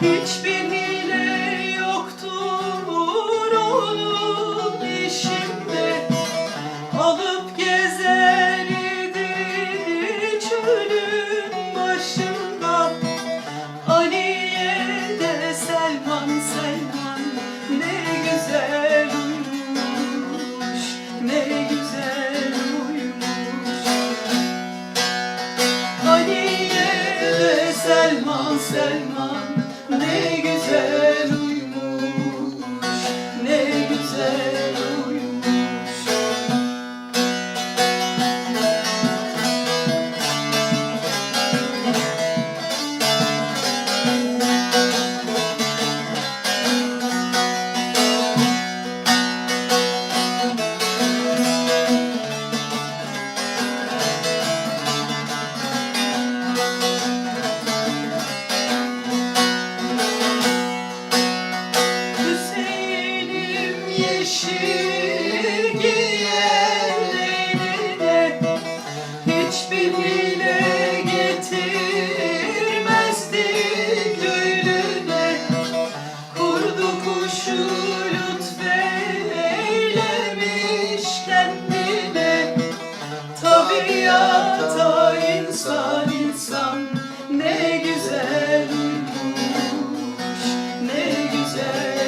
Hiçbir hile yoktur onun işimde Alıp gezer çölün başında. Ali'ye de Selman Selman ne güzel uyumuş Ne güzel uyumuş. Ali'ye de Selman Selman ne güzel. Jesus.